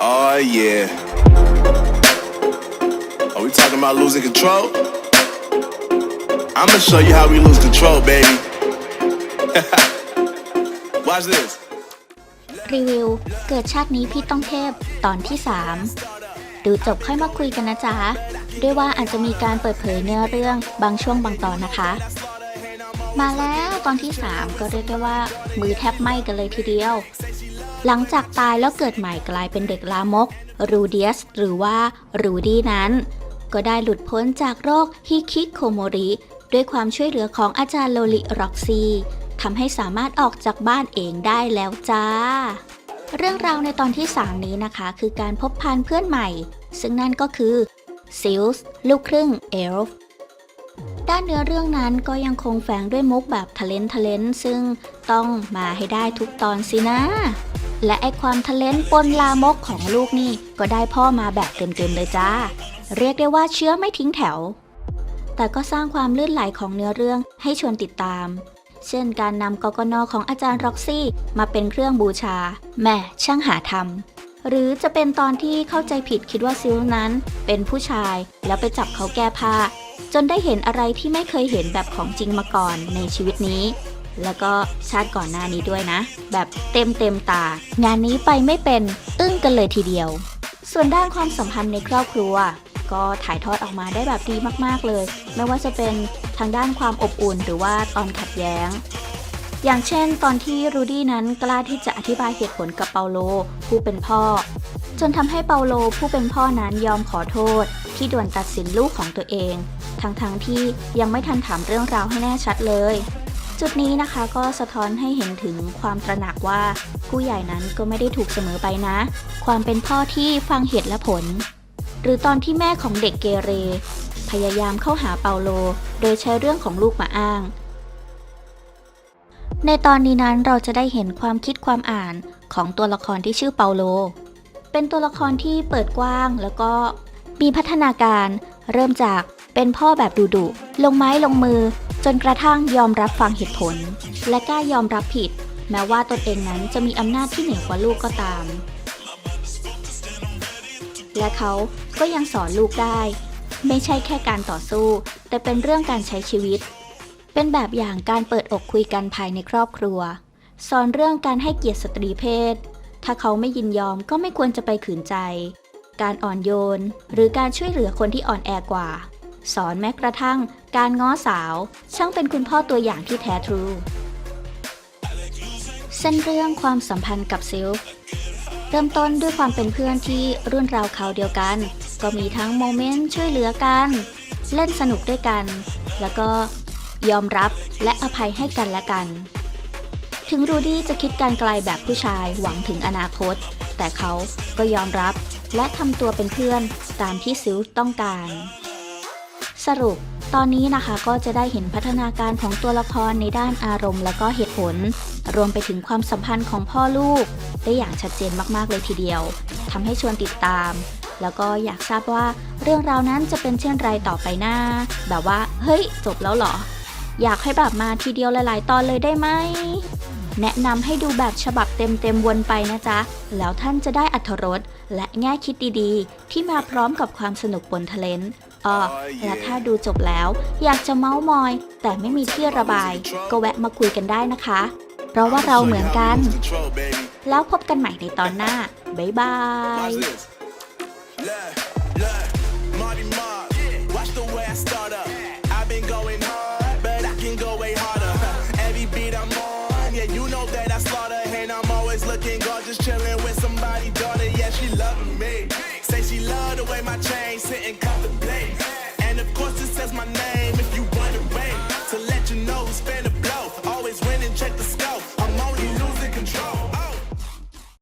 oh yeah. Are we talking about losing control? I'ma show you how we lose control, baby. Watch this. รีวิว เกิดชาตินี้พี่ต้องเทพตอนที่ 3 ดูจบค่อยมาคุยกันนะจ๊ะ ด้วยว่าอาจจะมีการเปิดเผยเนื้อเรื่องบางช่วงบางตอนนะคะ มาแล้วตอนที่ 3 ก็เรียกได้ว่ามือแทบไหม้กันเลยทีเดียว หลังจากตายแล้วเกิดใหม่กลายเป็นเด็กลามก รูเดียส หรือว่ารูดี้นั้น ก็ได้หลุดพ้นจากโรคฮิคิโคโมริ ด้วยความช่วยเหลือของอาจารย์โลลิร็อกซีทำให้สามารถออกจากบ้านเองได้แล้วจ้า เรื่องราวในตอนที่ 3 นี้นะคะ คือการพบพันเพื่อนใหม่ ซึ่งนั่นก็คือซิลส์ลูกครึ่งเอลฟ์ด้านเนื้อเรื่องนั้นก็ยังคงแฝงด้วยมุกแบบทะเลนทะเลนซึ่งต้องมาให้ได้ทุกตอนสินะ และไอความทะเลนปนลามกของลูกนี่ ก็ได้พ่อมาแบบเต็มๆเลยจ้า เรียกได้ว่าเชื้อไม่ทิ้งแถว แต่ก็สร้างความลื่นไหลของเนื้อเรื่องให้ชวนติดตาม เช่นการนำกกนของอาจารย์ร็อกซี่ มาเป็นเครื่องบูชาแม่ช่างหาทำหรือจะเป็นตอนที่เข้าใจผิดคิดว่าซิลนั้น เป็นผู้ชายแล้วไปจับเขาแก้ผ้าจนได้เห็นอะไรที่ไม่เคยเห็นแบบของจริงมาก่อนในชีวิตนี้ แล้วก็ชาติก่อนหน้านี้ด้วยนะ แบบเต็มเต็มตา งานนี้ไปไม่เป็นอึ้งกันเลยทีเดียว ส่วนด้านความสัมพันธ์ในครอบครัว ก็ถ่ายทอดออกมาได้แบบดีมากๆเลย ไม่ว่าจะเป็นทางด้านความอบอุ่น หรือว่าตอนขัดแย้ง อย่างเช่น ตอนที่รูดี้นั้นกล้าที่จะอธิบายเหตุผลกับเปาโลผู้เป็นพ่อ จนทำให้เปาโลผู้เป็นพ่อนั้นยอมขอโทษ ที่ด่วนตัดสินลูกของตัวเอง ทั้งๆทที่ยังไม่ทันถามเรื่องราวให้แน่ชัดเลย จุดนี้นะคะก็สะท้อนให้เห็นถึงความตระหนักว่า ผู้ใหญ่นั้นก็ไม่ได้ถูกเสมอไปนะ ความเป็นพ่อที่ฟังเหตุและผล หรือตอนที่แม่ของเด็กเกเร พยายามเข้าหาเปาโล โดยใช้เรื่องของลูกมาอ้าง ในตอนนี้นั้นเราจะได้เห็นความคิดความอ่านของตัวละครที่ชื่อเปาโล เป็นตัวละครที่เปิดกว้างแล้วก็มีพัฒนาการเริ่มจากเป็นพ่อแบบดุดุๆลงไม้ลงมือ จนกระทั่งยอมรับฟังเหตุผล และกล้ายอมรับผิด แม้ว่าตนเองนั้นจะมีอำนาจที่เหนือกว่าลูกก็ตาม และเขาก็ยังสอนลูกได้ ไม่ใช่แค่การต่อสู้ แต่เป็นเรื่องการใช้ชีวิต เป็นแบบอย่างการเปิดอกคุยกันภายในครอบครัว สอนเรื่องการให้เกียรติสตรีเพศ ถ้าเขาไม่ยินยอมก็ไม่ควรจะไปขืนใจ การอ่อนโยน หรือการช่วยเหลือคนที่อ่อนแอกว่า สอนแม้กระทั่งการง้อสาว ช่างเป็นคุณพ่อตัวอย่างที่แท้ทรู เส้นเรื่องความสัมพันธ์กับซิลเริ่มต้นด้วยความเป็นเพื่อนที่รุ่นราวเขาเดียวกัน ก็มีทั้งโมเมนต์ช่วยเหลือกัน เล่นสนุกด้วยกัน แล้วก็ยอมรับและอภัยให้กันและกัน ถึงรูดี้จะคิดการไกลแบบผู้ชายหวังถึงอนาคต แต่เขาก็ยอมรับและทำตัวเป็นเพื่อนตามที่ซิลต้องการ สรุปตอนนี้นะคะก็จะได้เห็นพัฒนาการของตัวละครในด้านอารมณ์และก็เหตุผล รวมไปถึงความสัมพันธ์ของพ่อลูก ได้อย่างชัดเจนมากๆเลยทีเดียวทำให้ชวนติดตาม แล้วก็อยากทราบว่าเรื่องราวนั้นจะเป็นเช่นไรต่อไปหน้า แบบว่า เฮ้ย จบแล้วเหรอ อยากให้แบบมาทีเดียวหลาย ๆ ตอนเลยได้ไหมแนะนำให้ดูแบบฉบับเต็มๆวนไปนะจ๊ะ แล้วท่านจะได้อัธรสและแง่คิดดีๆ ที่มาพร้อมกับความสนุกบนทะเลน อ๋อและถ้าดูจบแล้ว อยากจะเมาส์มอย แต่ไม่มีที่ระบาย ก็แวะมาคุยกันได้นะคะ เพราะว่าเราเหมือนกัน แล้วพบกันใหม่ในตอนหน้า บ๊ายบาย Watch this. Look, look, my name.